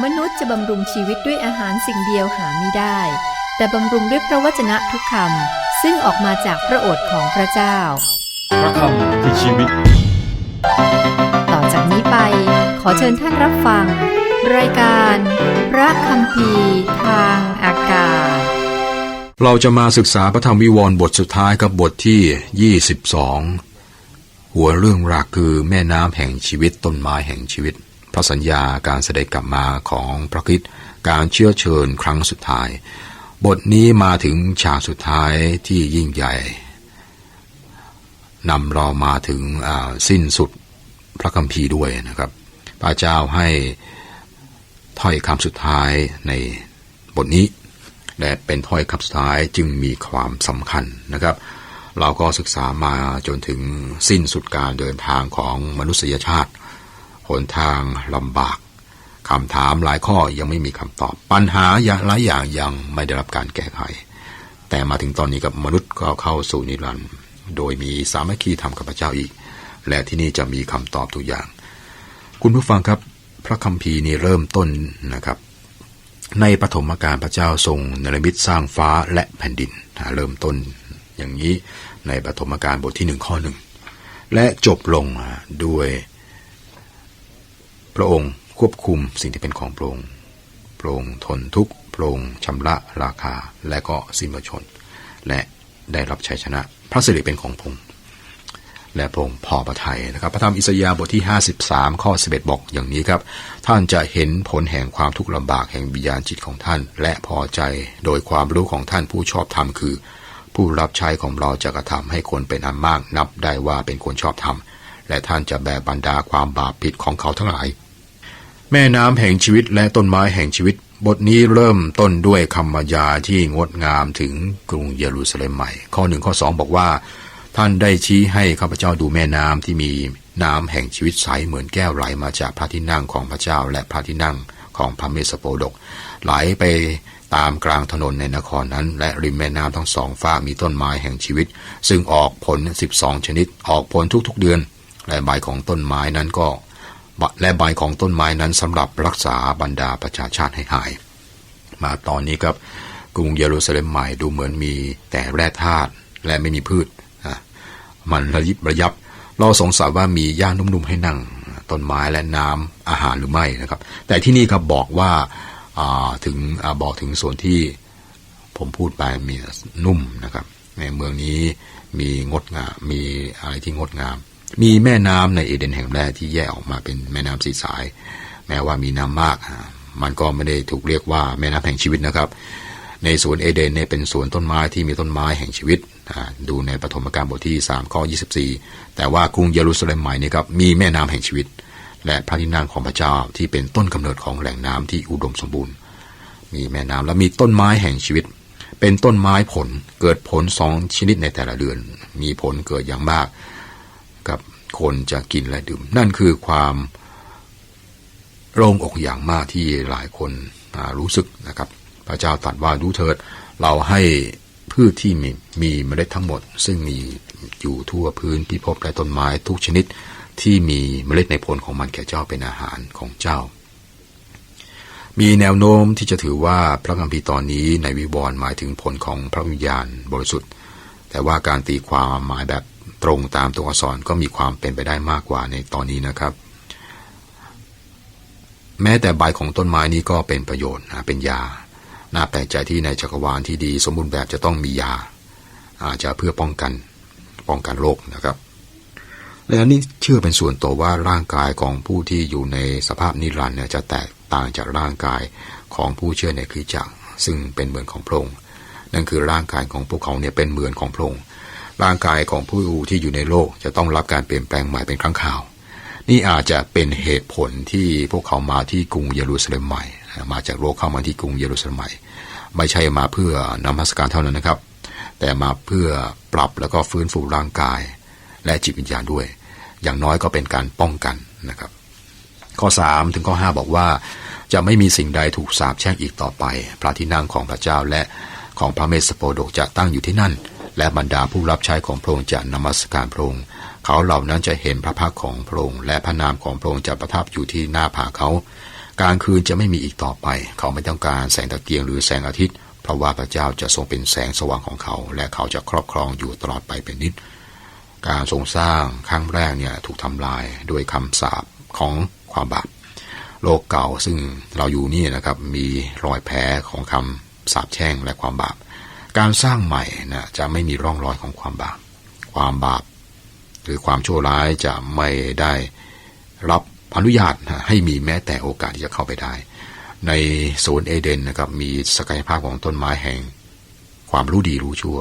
มนุษย์จะบำรุงชีวิตด้วยอาหารสิ่งเดียวหาไม่ได้ แต่บำรุงด้วยพระวจนะทุกคำซึ่งออกมาจากพระโอษฐ์ของพระเจ้า พระคำคือชีวิต ต่อจากนี้ไปขอเชิญท่านรับฟัง รายการ พระคำพีร์ทางอากาศ เราจะมาศึกษาพระธรรมวิวรณ์บทสุดท้ายกับบทที่ 22 หัวเรื่องหลักคือแม่น้ำแห่งชีวิตต้นไม้แห่งชีวิต พระสัญญาการเสด็จกลับมาของพระคริสต์การเชื้อเชิญครั้งสุดท้าย บทนี้มาถึงฉากสุดท้ายที่ยิ่งใหญ่นำเรามาถึงสิ้นสุดพระคัมภีร์ด้วยนะครับ พระเจ้าให้ถ้อยคำสุดท้ายในบทนี้ และเป็นถ้อยคำสุดท้ายจึงมีความสำคัญนะครับ เราก็ศึกษามาจนถึงสิ้นสุดการเดินทางของมนุษยชาติ หนทางลำบากคำถามหลายข้อยังไม่มีคำตอบ ปัญหายาหลายอย่างยังไม่ได้รับการแก้ไข แต่มาถึงตอนนี้กับมนุษย์ก็เข้าสู่นิรันดร์โดยมีสามัคคีธรรมกับพระเจ้าอีก และที่นี่จะมีคำตอบทุกอย่าง คุณผู้ฟังครับ พระคัมภีร์นี่เริ่มต้นนะครับ ในปฐมกาลพระเจ้าทรงเนรมิตสร้างฟ้าและแผ่นดินเริ่มต้นอย่างนี้ในปฐมกาลบทที่หนึ่งข้อหนึ่งและจบลงด้วย พระองค์ควบคุมสิ่งที่เป็นของพระองค์พระองค์ทนทุกข์พระองค์ชำระราคาและก็สิ้นพระชน และได้รับชัยชนะ พระสิริเป็นของพระองค์และพระองค์พอพระทัยนะครับ พระธรรมอิสยาห์บทที่ 53 ข้อ 11 บอกอย่างนี้ครับ ท่านจะเห็นผลแห่งความทุกข์ลำบากแห่งวิญญาณจิตของท่าน และพอใจโดยความรู้ของท่านผู้ชอบธรรมคือ ผู้รับใช้ของเราจะกระทำให้คนเป็นอันมากนับได้ว่าเป็นคนชอบธรรม และท่านจะแบกบรรดาความบาปผิดของเขาทั้งหลาย แม่น้ำแห่งชีวิตและต้นไม้แห่งชีวิต บทนี้เริ่มต้นด้วยคำบรรยายที่งดงามถึงกรุงเยรูซาเล็มใหม่ ข้อหนึ่งข้อสองบอกว่า ท่านได้ชี้ให้ข้าพเจ้าดูแม่น้ำที่มีน้ำแห่งชีวิตใสเหมือนแก้วไหลมาจากพระที่นั่งของพระเจ้าและพระที่นั่งของพระเมสสโปดก ไหลไปตามกลางถนนในนครนั้น และริมแม่น้ำทั้งสองฝั่งมีต้นไม้แห่งชีวิต ซึ่งออกผล 12 ชนิดออกผลทุกๆเดือนและใบของต้นไม้นั้นก็ และใบของต้นไม้นั้นสำหรับรักษาบรรดาประชาชาติให้หาย มาตอนนี้ครับกรุงเยรูซาเล็มใหม่ดูเหมือนมีแต่แร่ธาตุและไม่มีพืชมันระยิบระยับ เราสงสัยว่ามีหญ้านุ่มๆให้นั่ง ต้นไม้และน้ำอาหารหรือไม่นะครับ แต่ที่นี่ครับบอกว่าาถึงอบอกถึงส่วนที่ผมพูดไปมีนุ่มนะครับ ในเมืองนี้มีงดงามมีอะไรที่งดงาม มีแม่น้ำในเอเดนแห่งแรกที่แยกออกมาเป็นแม่น้ำสีสาย แม้ว่ามีน้ำมาก มันก็ไม่ได้ถูกเรียกว่าแม่น้ำแห่งชีวิตนะครับ ในสวนเอเดนเนี่ยเป็นสวนต้นไม้ที่มีต้นไม้แห่งชีวิต ดูในปฐมกาลบทที่ 3 ข้อ 24 แต่ว่ากรุงเยรูซาเล็มใหม่นี่ครับมีแม่น้ำแห่งชีวิต และพระที่นั่งของพระเจ้าที่เป็นต้นกำเนิดของแหล่งน้ำที่อุดมสมบูรณ์ มีแม่น้ำและมีต้นไม้แห่งชีวิต เป็นต้นไม้ผลเกิดผลสองชนิดในแต่ละเดือน มีผลเกิดอย่างมาก กับคนจะกินและดื่ม นั่นคือความโล่งอกอย่างมากที่หลายคนรู้สึกนะครับ พระเจ้าตรัสว่าดูเถิด เราให้พืชที่มีมีเมล็ดทั้งหมด ซึ่งมีอยู่ทั่วพื้นพิภพและต้นไม้ทุกชนิดที่มีเมล็ดในผลของมันแก่เจ้าเป็นอาหารของเจ้า มีแนวโน้มที่จะถือว่าพระคัมภีร์ตอนนี้ในวิวรณ์หมายถึงผลของพระวิญญาณบริสุทธิ์ แต่ว่าการตีความหมายแบบ ตรงตามตัวอักษรก็มีความเป็นไปได้มากกว่าในตอนนี้นะครับ แม้แต่ใบของต้นไม้นี้ก็เป็นประโยชน์นะเป็นยา น่าแปลกใจที่ในจักรวาลที่ดี สมบูรณ์แบบจะต้องมียา อาจจะเพื่อป้องกันป้องกันโรคนะครับ และอันนี้เชื่อเป็นส่วนตัวว่าร่างกายของผู้ที่อยู่ในสภาพนิรันดร์จะแตกต่างจากร่างกายของผู้เชื่อในคริสตจักรซึ่งเป็นเหมือนของพระองค์นั่นคือร่างกายของพวกเขาเนี่ยเป็นเหมือนของพระองค์ ร่างกายของผู้ที่อยู่ในโลกจะต้องรับการเปลี่ยนแปลงใหม่เป็นครั้งคราว นี่อาจจะเป็นเหตุผลที่พวกเขามาที่กรุงเยรูซาเล็มใหม่ มาจากโลกเข้ามาที่กรุงเยรูซาเล็มใหม่ ไม่ใช่มาเพื่อนมัสการเท่านั้นนะครับ แต่มาเพื่อปรับแล้วก็ฟื้นฟูร่างกาย และจิตวิญญาณด้วย อย่างน้อยก็เป็นการป้องกันนะครับ ข้อ 3 ถึงข้อ 5 บอกว่า จะไม่มีสิ่งใดถูกสาปแช่งอีกต่อไป พระที่นั่งของพระเจ้าและของพระเมสสโปโดกจะตั้งอยู่ที่นั่น และบรรดาผู้รับใช้ของพระองค์จะนมัสการพระองค์เขาเหล่านั้นจะเห็นพระพักของพระองค์และพระนามของพระองค์จะประทับอยู่ที่หน้าผาเขากลางคืนจะไม่มีอีกต่อไป เขาไม่ต้องการแสงตะเกียงหรือแสงอาทิตย์ เพราะว่าพระเจ้าจะทรงเป็นแสงสว่างของเขา และเขาจะครอบครองอยู่ตลอดไปเป็นนิด การทรงสร้างครั้งแรกเนี่ยถูกทำลายด้วยคำสาปของความบาป โลกเก่าซึ่งเราอยู่นี่นะครับมีรอยแผลของคำสาปแช่งและความบาป การสร้างใหม่นะจะไม่มีร่องรอยของความบาป ความบาป หรือความชั่วร้ายจะไม่ได้รับอนุญาตให้มีแม้แต่โอกาสที่จะเข้าไปได้ ในโซนเอเดนนะครับมีศักยภาพของต้นไม้แห่ง ความรู้ดีรู้ชั่ว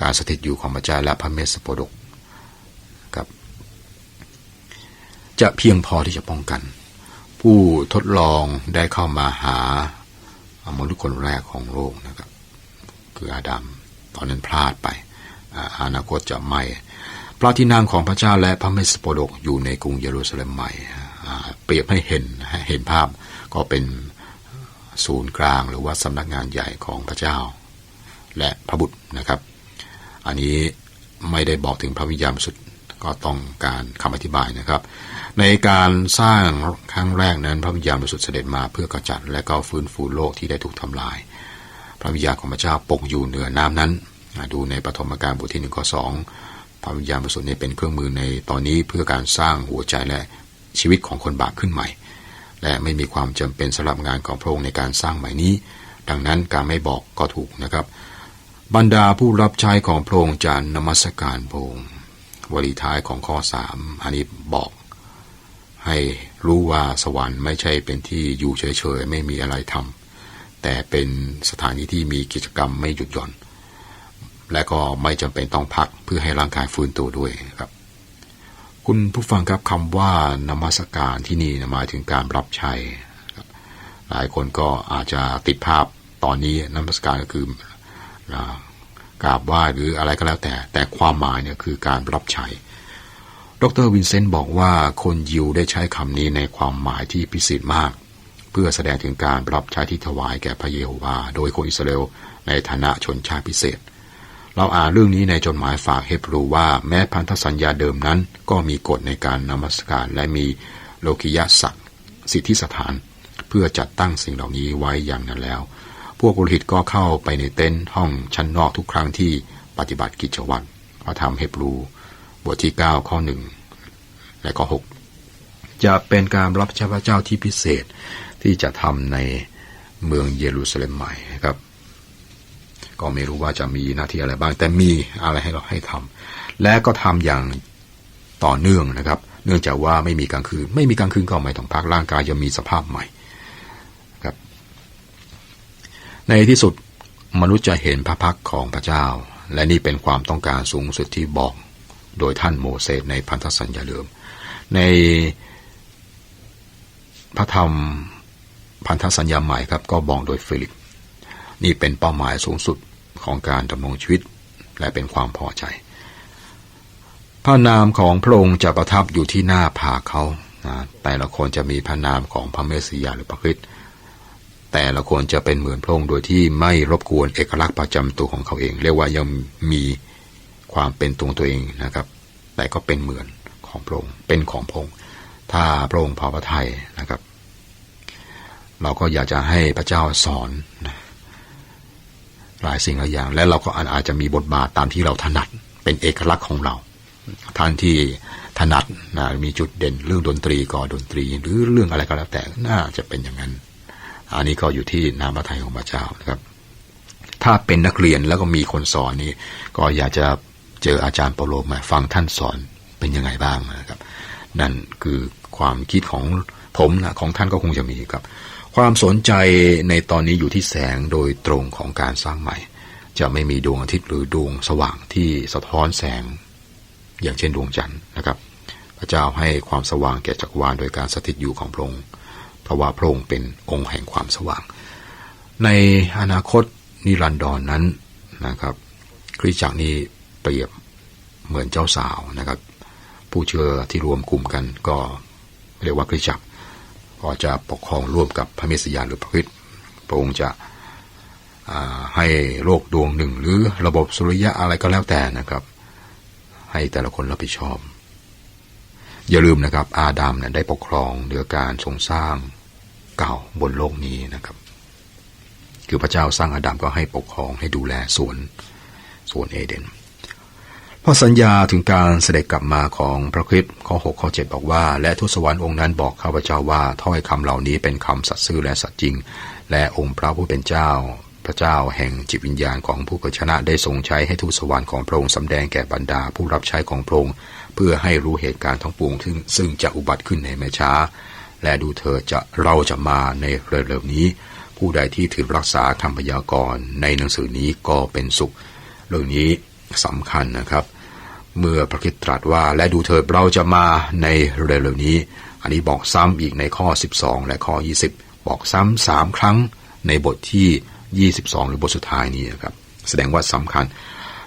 การสถิตอยู่ของพระเจ้าและพระเมสสโปดกครับ จะเพียงพอที่จะป้องกัน ผู้ทดลองได้เข้ามาหามนุษย์คนแรกของโลกนะครับ คืออาดัมตอนนั้นพลาดไปอนาคตจะไม่ พระที่นั่งของพระเจ้าและพระเมสสโปดกอยู่ในกรุงเยรูซาเล็มใหม่เปรียบให้เห็นหเห็นภาพก็เป็นศูนย์กลางหรือว่าสำนักงานใหญ่ของพระเจ้า และพระบุตรนะครับ อันนี้ไม่ได้บอกถึงพระวิญญาณสุทธิ์ก็ต้องการคำอธิบายนะครับ ในการสร้างครั้งแรกนั้นพระวิญญาณบริสุทธิ์เสด็จมาเพื่อกระจัดและก็ฟื้นฟูโลกที่ได้ถูกทำลาย ระวิญญาณของพระเจ้าปกอยู่เหนือน้ำนั้น ดูในปฐมกาลบทที่หนึ่งข้อสองพระวิญญาณบริสุทธิ์นี้เป็นเครื่องมือในตอนนี้เพื่อการสร้างหัวใจและชีวิตของคนบาปขึ้นใหม่ และไม่มีความจำเป็นสำหรับงานของพระองค์ในการสร้างใหม่นี้ ดังนั้นการไม่บอกก็ถูกนะครับ บรรดาผู้รับใช้ของพระองค์จะนมัสการพระองค์วลีท้ายของข้อสามอันนี้บอกให้รู้ว่าสวรรค์ไม่ใช่เป็นที่อยู่เฉยๆ ไม่มีอะไรทำ แต่เป็นสถานีที่มีกิจกรรมไม่หยุดหย่อน และก็ไม่จำเป็นต้องพักเพื่อให้ร่างกายฟื้นตัวด้วยครับ คุณผู้ฟังครับคำว่านมัสการที่นี่หมายถึงการรับใช้หลายคนก็อาจจะติดภาพตอนนี้นมัสการก็คือกราบไหว้หรืออะไรก็แล้วแต่ แต่ความหมายเนี่ยคือการรับใช้ ดรวินเซนต์บอกว่าคนยิวได้ใช้คำนี้ในความหมายที่พิเศษมาก เพื่อแสดงถึงการรับใช้ที่ถวายแก่พระเยโฮวา โดยคนอิสราเอลในฐานะชนชาติพิเศษ เราอ่านเรื่องนี้ในจดหมายฝากเฮบรูว่าแม้พันธสัญญาเดิมนั้น ก็มีกฎในการนมัสการและมีโลกิยศักดิ์สิทธิสถาน เพื่อจัดตั้งสิ่งเหล่านี้ไว้อย่างนั้นแล้ว พวกบุรุษก็เข้าไปในเต็นท์ห้องชั้นนอกทุกครั้งที่ปฏิบัติกิจวัตรพระธรรมเฮบรูบทที่ 9 ข้อ 1 และข้อ 6 จะเป็นการรับใช้พระเจ้าที่พิเศษ ที่จะทำในเมืองเยรูซาเล็มใหม่นะครับ ก็ไม่รู้ว่าจะมีหน้าที่อะไรบ้าง แต่มีอะไรให้เราให้ทำและก็ทำอย่างต่อเนื่องนะครับ เนื่องจากว่าไม่มีกลางคืน ไม่มีกลางคืนก็ไม่ต้องพักร่างกายจะมีสภาพใหม่ครับ ในที่สุดมนุษย์จะเห็นพระพักของพระเจ้า และนี่เป็นความต้องการสูงสุดที่บอกโดยท่านโมเสสในพันธสัญญาเดิม ในพระธรรม พันธสัญญาใหม่ครับก็บอกโดยฟิลิป นี่เป็นเป้าหมายสูงสุดของการดำรงชีวิตและเป็นความพอใจ พระนามของพระองค์จะประทับอยู่ที่หน้าผากเขานะแต่ละคนจะมีพระนามของพระเมสสิยาหรือพระคริสต์แต่ละคนจะเป็นเหมือนพระองค์โดยที่ไม่รบกวนเอกลักษณ์ประจำตัวของเขาเอง เรียกว่ายังมีความเป็นตัวของตัวเองนะครับ แต่ก็เป็นเหมือนของพระองค์เป็นของพระองค์ถ้าพระองค์พอพระทัยนะครับ เราก็อยากจะให้พระเจ้าสอนนะหลายสิ่งหลายอย่าง และเราก็อาจจะมีบทบาทตามที่เราถนัด เป็นเอกลักษณ์ของเรา ท่านที่ถนัดนะมีจุดเด่นเรื่องดนตรีก็ดนตรี หรือเรื่องอะไรก็แล้วแต่น่าจะเป็นอย่างนั้น อันนี้ก็อยู่ที่น้ำพระทัยของพระเจ้านะครับ ถ้าเป็นนักเรียนแล้วก็มีคนสอนนี่ก็อยากจะเจออาจารย์เปโลมาฟังท่านสอนเป็นยังไงบ้างนะครับ นั่นคือความคิดของผมนะของท่านก็คงจะมีครับ ความสนใจในตอนนี้อยู่ที่แสงโดยตรงของการสร้างใหม่ จะไม่มีดวงอาทิตย์หรือดวงสว่างที่สะท้อนแสง อย่างเช่นดวงจันทร์นะครับ พระเจ้าให้ความสว่างแก่จักรวาลโดยการสถิตอยู่ของพระองค์เพราะว่าพระองค์เป็นองค์แห่งความสว่าง ในอนาคตนิรันดรนนั้นนะครับคริสตจักรนี้เปรียบเหมือนเจ้าสาวนะครับ ผู้เชื่อที่รวมกลุ่มกันก็เรียกว่าคริสตจักร ก็จะปกครองร่วมกับพระเมสสยาหรือพระคริสต์พระองค์จะให้โลกดวงหนึ่ง หรือระบบสุริยะอะไรก็แล้วแต่นะครับ ให้แต่ละคนรับผิดชอบ อย่าลืมนะครับอาดัมเนี่ยได้ปกครองเหนือการทรงสร้างเก่าบนโลกนี้นะครับ คือพระเจ้าสร้างอาดัมก็ให้ปกครองให้ดูแลสวนสวนเอเดน พอสัญญาถึงการเสด็จกลับมาของพระคริสต์ข้อ6ข้อ7บอกว่า และทูตสวรรค์องค์นั้นบอกข้าพเจ้าว่าถ้อยคำเหล่านี้เป็นคำสัตย์ซื่อและสัตย์จริง และองค์พระผู้เป็นเจ้า พระเจ้าแห่งจิตวิญญาณของผู้เผชนะได้ทรงใช้ให้ทูตสวรรค์ของพระองค์สำแดงแก่บรรดาผู้รับใช้ของพระองค์เพื่อให้รู้เหตุการณ์ทั้งปวงซึ่งซึ่งจะอุบัติขึ้นในไม่ช้า และดูเธอจะเราจะมาในเร็วๆนี้ ผู้ใดที่ถือรักษาคำพยากรณ์ในหนังสือนี้ก็เป็นสุข เรื่องนี้ สำคัญนะครับ เมื่อพระคริสต์ตรัสว่าและดูเถิดเราจะมาในเร็วๆนี้ อันนี้บอกซ้ำอีกในข้อ 12 และข้อ 20 บอกซ้ำสามครั้งในบทที่ 22 หรือบทสุดท้ายนี้นครับแสดงว่าสำคัญ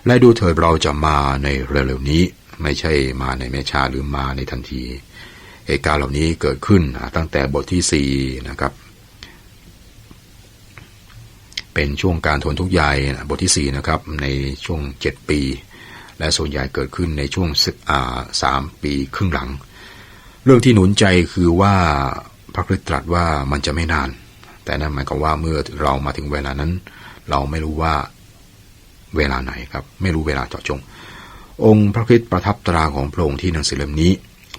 และดูเถิดเราจะมาในเร็วๆนี้ ไม่ใช่มาในไม่ช้าหรือมาในทันทีเหตุการณ์เหล่านี้เกิดขึ้นตั้งแต่บทที่4นะครับ เป็นช่วงการทนทุกข์ใหญ่บทที่4นะครับในช่วง 7 ปี และส่วนใหญ่เกิดขึ้นในช่วงสามปีครึ่งหลัง เรื่องที่หนุนใจคือว่าพระคริสต์ตรัสว่ามันจะไม่นาน แต่นั่นหมายความว่าเมื่อเรามาถึงเวลานั้น เราไม่รู้ว่าเวลาไหนครับ ไม่รู้เวลาเจาะจง องค์พระคริสต์ประทับตราของพระองค์ที่หนังสือเล่มนี้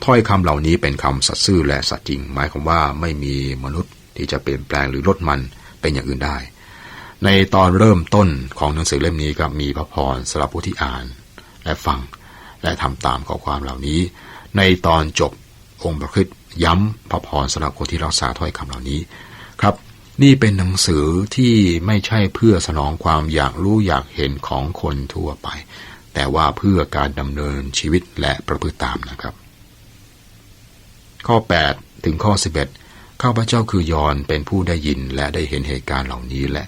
ถ้อยคำเหล่านี้เป็นคำสัตย์ซื่อและสัตย์จริง หมายความว่าไม่มีมนุษย์ที่จะเปลี่ยนแปลงหรือลดมันเป็นอย่างอื่นได้ ในตอนเริ่มต้นของหนังสือเล่มนี้ครับมีพระพรสำหรับผู้ที่อ่านและฟัง และทำตามข้อความเหล่านี้ ในตอนจบองค์พระคริสต์ย้ำพระพรสำหรับคนที่รักษาถ้อยคำเหล่านี้ครับ นี่เป็นหนังสือที่ไม่ใช่เพื่อสนองความอยากรู้อยากเห็นของคนทั่วไป แต่ว่าเพื่อการดำเนินชีวิตและประพฤติตามนะครับ ข้อ 8 ถึงข้อ 11ข้าพเจ้าคือยอนเป็นผู้ได้ยินและได้เห็นเหตุการณ์เหล่านี้และ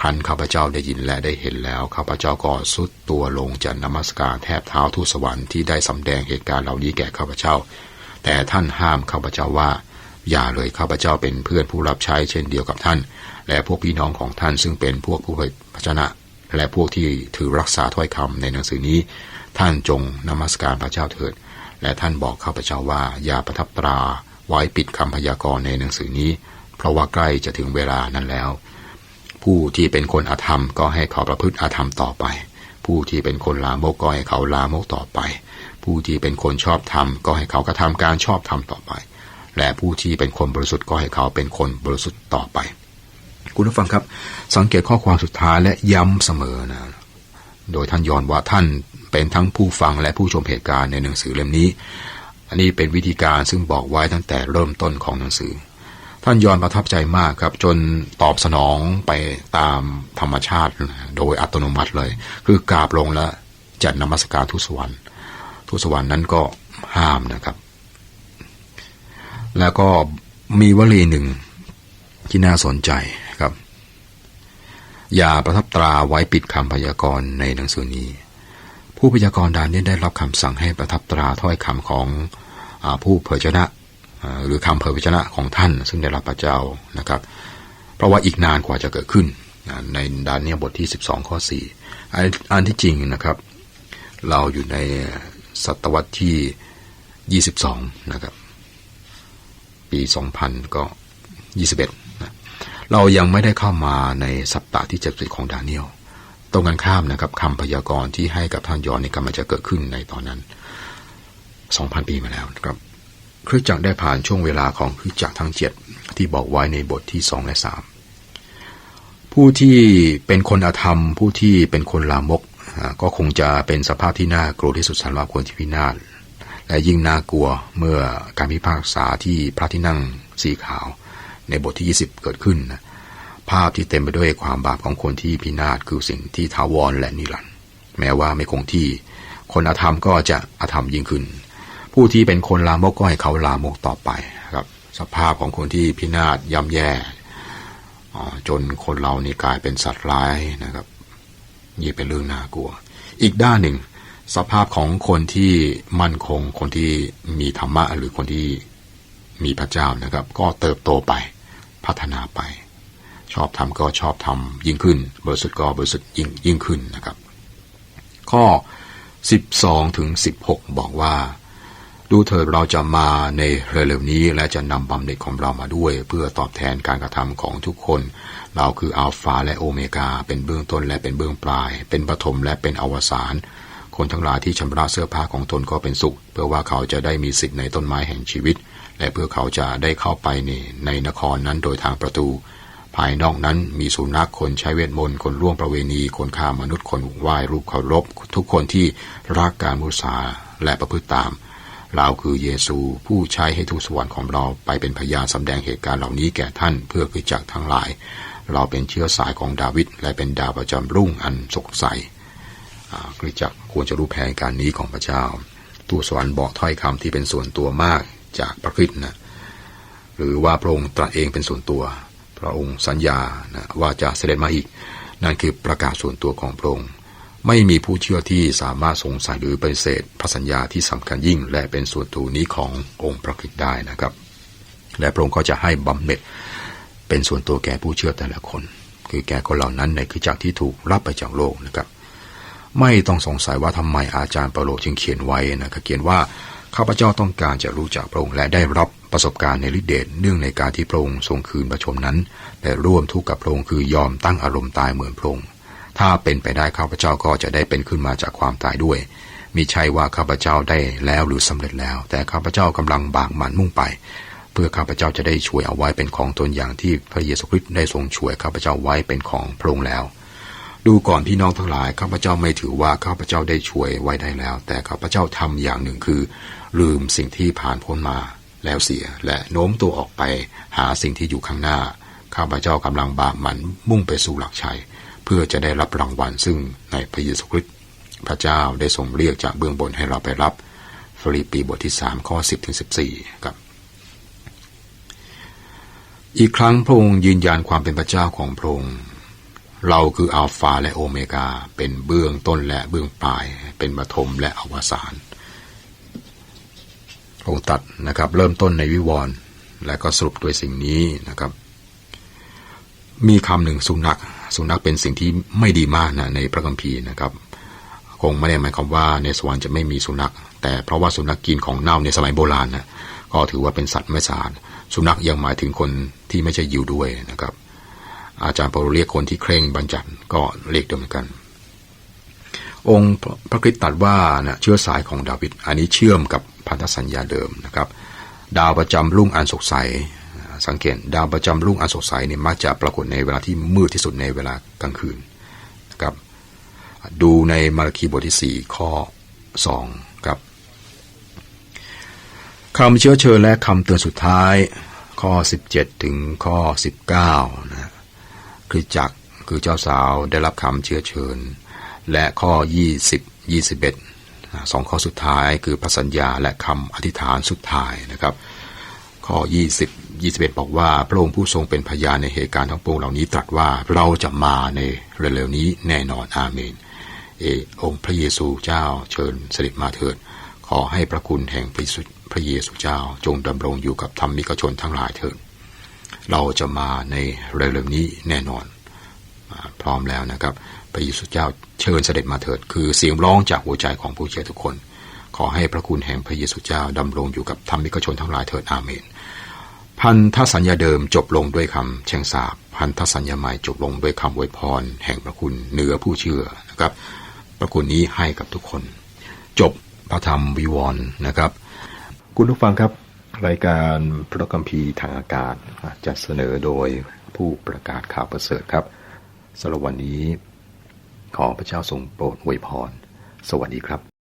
ครั้นข้าพเจ้าได้ยินและได้เห็นแล้วข้าพเจ้าก็สุดตัวลงจะนมัสการแทบเท้าทูตสวรรค์ที่ได้สำแดงเหตุการณ์เหล่านี้แก่ข้าพเจ้า แต่ท่านห้ามข้าพเจ้าว่า อย่าเลยข้าพเจ้าเป็นเพื่อนผู้รับใช้เช่นเดียวกับท่าน และพวกพี่น้องของท่านซึ่งเป็นพวกผู้เผยพระชนะ และพวกที่ถือรักษาถ้อยคำในหนังสือนี้ ท่านจงนมัสการพระเจ้าเถิด และท่านบอกข้าพเจ้าว่าอย่าประทับตราไว้ปิดคำพยากรณ์ในหนังสือนี้ เพราะว่าใกล้จะถึงเวลานั้นแล้ว ผู้ที่เป็นคนอาธรรมก็ให้เขาประพฤติอาธรรมต่อไป ผู้ที่เป็นคนลามกก็ให้เขาลามกต่อไป ผู้ที่เป็นคนชอบธรรมก็ให้เขากระทำการชอบธรรมต่อไป และผู้ที่เป็นคนบริสุทธิ์ก็ให้เขาเป็นคนบริสุทธิ์ต่อไป คุณผู้ฟังครับ สังเกตข้อความสุดท้ายและย้ำเสมอนะโดยท่านยอนว่าท่านเป็นทั้งผู้ฟังและผู้ชมเหตุการณ์ในหนังสือเล่มนี้ อันนี้เป็นวิธีการซึ่งบอกไว้ตั้งแต่เริ่มต้นของหนังสือ ท่านยอนประทับใจมากครับ จนตอบสนองไปตามธรรมชาติโดยอัตโนมัติเลย คือกราบลงแล้วจัดนมัสการทุสวรรค์ทุสวรรค์นั้นก็ห้ามนะครับ แล้วก็มีวลีหนึ่งที่น่าสนใจครับ อย่าประทับตราไว้ปิดคำพยากรณ์ในหนังสือนี้ ผู้พยากรณ์ดานนี้ได้รับคำสั่งให้ประทับตราถ้อยคำของอผู้เผยชนะ หรือคำเผยพระชนะของท่าน ซึ่งได้รับพระเจ้านะครับ เพราะว่าอีกนานกว่าจะเกิดขึ้นในดานเนียบทที่ 12 ข้อ 4 อันที่จริงนะครับ เราอยู่ในศตวรรษที่ 22 นะครับ ปี 2000 ก็ 21นะเรายังไม่ได้เข้ามาในสัปดาห์ที่70ของดาเนียลตรงกันข้ามนะครับคำพยากรณ์ที่ให้กับท่านยอนนี่กำลังจะเกิดขึ้นในตอนนั้น 2,000 ปีมาแล้วนะครับ คริสตจักรได้ผ่านช่วงเวลาของคริสตจักรทั้งเจ็ดที่บอกไว้ในบทที่สองและสามผู้ที่เป็นคนอาธรรม ผู้ที่เป็นคนลามก ก็คงจะเป็นสภาพที่น่ากลัวที่สุดสำหรับคนที่พินาศและยิ่งน่ากลัวเมื่อการพิพากษาที่พระที่นั่งสีขาว ในบทที่ 20 เกิดขึ้น ภาพที่เต็มไปด้วยความบาปของคนที่พินาศคือสิ่งที่ท้าวรและนิรันดร์แม้ว่าไม่คงที่ คนอาธรรมก็จะอาธรรมยิ่งขึ้น ผู้ที่เป็นคนลามกก็ให้เขาลามกต่อไปครับ สภาพของคนที่พินาศย่ำแย่จนคนเรานี่กลายเป็นสัตว์ร้ายนะครับนี่เป็นเรื่องน่ากลัว อีกด้านหนึ่ง สภาพของคนที่มั่นคง คนที่มีธรรมะหรือคนที่มีพระเจ้านะครับ ก็เติบโตไปพัฒนาไป ชอบทำก็ชอบทำยิ่งขึ้นบริสุทธิ์ก็บริสุทธิ์ยิ่งยิ่งขึ้นนะครับ ข้อ 12ถึง16 บอกว่า ดูเถิดเราจะมาในเร็วๆนี้และจะนำบำเหน็จของเรามาด้วย เพื่อตอบแทนการกระทำของทุกคน เราคืออัลฟาและโอเมกา เป็นเบื้องต้นและเป็นเบื้องปลาย เป็นปฐมและเป็นอวสานคนทั้งหลายที่ชำระเสื้อผ้าของตนก็เป็นสุข เพื่อว่าเขาจะได้มีสิทธิ์ในต้นไม้แห่งชีวิต และเพื่อเขาจะได้เข้าไปในในนครนั้นโดยทางประตู ภายนอกนั้นมีสุนัขคนใช้เวทมนต์คนร่วงประเวณี คนฆ่ามนุษย์คนไหว้รูปเคารพทุกคนที่รักการมุสาและประพฤติตาม เราคือเยซูผู้ใช้ให้ทูตสวรรค์ของเราไปเป็นพยานสำแดงเหตุการณ์เหล่านี้แก่ท่านเพื่อคือจักทั้งหลาย เราเป็นเชื้อสายของดาวิดและเป็นดาวประจำรุ่งอันสดใสอ่าคริสจักควรจะรู้แผนการนี้ของพระเจ้าทูตสวรรค์บอกถ้อยคำที่เป็นส่วนตัวมากจากพระคริสต์นะหรือว่าพระองค์ตรัสเองเป็นส่วนตัว พระองค์สัญญานะว่าจะเสด็จมาอีก นั่นคือประกาศส่วนตัวของพระองค์ ไม่มีผู้เชื่อที่สามารถสงสัยหรือปฏิเสธพระสัญญาที่สำคัญยิ่ง และเป็นส่วนตัวนี้ขององค์พระคริสต์ได้นะครับ และพระองค์ก็จะให้บำเหน็จเป็นส่วนตัวแก่ผู้เชื่อแต่ละคน คือแก่คนเหล่านั้นในคือจากที่ถูกรับไปจากโลกนะครับ ไม่ต้องสงสัยว่าทำไมอาจารย์เปาโลจึงเขียนไว้นะครับเขียนว่าข้าพเจ้าต้องการจะรู้จักพระองค์และได้รับประสบการณ์ในฤทธิเดชเนื่องในการที่พระองค์ทรงคืนพระชนนั้นและร่วมทุกข์กับพระองค์คือยอมตั้งอารมณ์ตายเหมือนพระองค์ ถ้าเป็นไปได้ข้าพเจ้าก็จะได้เป็นขึ้นมาจากความตายด้วยมิใช่ว่าข้าพเจ้าได้แล้วหรือสำเร็จแล้ว แต่ข้าพเจ้ากำลังบากหมันมุ่งไป เพื่อข้าพเจ้าจะได้ช่วยเอาไว้เป็นของตนอย่างที่พระเยซูคริสต์ได้ทรงช่วยข้าพเจ้าไว้เป็นของพระองค์แล้ว ดูก่อนพี่น้องทั้งหลายข้าพเจ้าไม่ถือว่าข้าพเจ้าได้ช่วยไว้ได้แล้ว แต่ข้าพเจ้าทำอย่างหนึ่งคือ ลืมสิ่งที่ผ่านพ้นมาแล้วเสียและโน้มตัวออกไปหาสิ่งที่อยู่ข้างหน้า ข้าพเจ้ากำลังบากหมันมุ่งไปสู่หลักชัย เพื่อจะได้รับรางวัลซึ่งในพระเยซูคริสต์พระเจ้าได้ทรงเรียกจากเบื้องบนให้เราไปรับฟิลิปปีบทที่ 3 ข้อ 10ถึง14ครับอีกครั้งพระองค์ยืนยันความเป็นพระเจ้าของพระองค์เราคืออัลฟาและโอเมกา เป็นเบื้องต้นและเบื้องปลาย เป็นปฐมและอวสานพระองค์ตัดนะครับ เริ่มต้นในวิวรณ์และก็สรุปด้วยสิ่งนี้นะครับ มีคำหนึ่งสุนัขสุนัขเป็นสิ่งที่ไม่ดีมากนะในพระคัมภีร์นะครับ คงไม่ได้หมายความว่าในสวรรค์จะไม่มีสุนัข แต่เพราะว่าสุนัขกินของเน่าในสมัยโบราณนะก็ถือว่าเป็นสัตว์ไม่สะอาดสุนัขยังหมายถึงคนที่ไม่ใช่ยิวด้วยนะครับ อาจารย์เปาโลเรียกคนที่เคร่งบัญญัติก็เรียกเดียวกัน องค์พระคริสต์ตรัสว่านะเชื้อสายของดาวิดอันนี้เชื่อมกับพันธสัญญาเดิมนะครับ ดาวประจำรุ่งอันสดใส สังเกตดาวประจำรุ่งอันสดใสเนี่ยมักจะปรากฏในเวลาที่มืดที่สุดในเวลากลางคืนนะครับดูในมาราคีบทที่ 4 ข้อ 2 ครับคำเชื้อเชิญและคำเตือนสุดท้าย ข้อ 17 ถึงข้อ 19นะคริสจักคือเจ้าสาวได้รับคำเชื้อเชิญ และข้อ 20 21สองข้อสุดท้ายคือพระสัญญาและคำอธิษฐานสุดท้ายนะครับ ข้อ 20 21 บอกว่า พระองค์ผู้ทรงเป็นพยานในเหตุการณ์ทั้งปวงเหล่านี้ตรัสว่าเราจะมาในเร็วๆนี้แน่นอนอาเมน เอองค์พระเยซูเจ้าเชิญเสด็จมาเถิด ขอให้พระคุณแห่งพระเยซูพระเยซูเจ้าจงดำรงอยู่กับธรรมิกชนทั้งหลายเถิด เราจะมาในเร็วๆนี้แน่นอน พร้อมแล้วนะครับ พระเยซูเจ้าเชิญเสด็จมาเถิด คือเสียงร้องจากหัวใจของผู้เชื่อทุกคน ขอให้พระคุณแห่งพระเยซูเจ้าดำรงอยู่กับธรรมิกชนทั้งหลายเถิดอาเมน พันธสัญญาเดิมจบลงด้วยคำแช่งสาบพันธสัญญาใหม่จบลงด้วยคำอวยพร แห่งพระคุณเหนือผู้เชื่อนะครับ พระคุณนี้ให้กับทุกคน จบพระธรรมวิวรณ์นะครับ คุณผู้ฟังครับ รายการพระคัมภีร์ทางอากาศจะเสนอโดยผู้ประกาศข่าวประเสริฐครับสำหรับวันนี้ ขอพระเจ้าทรงโปรดอวยพร สวัสดีครับ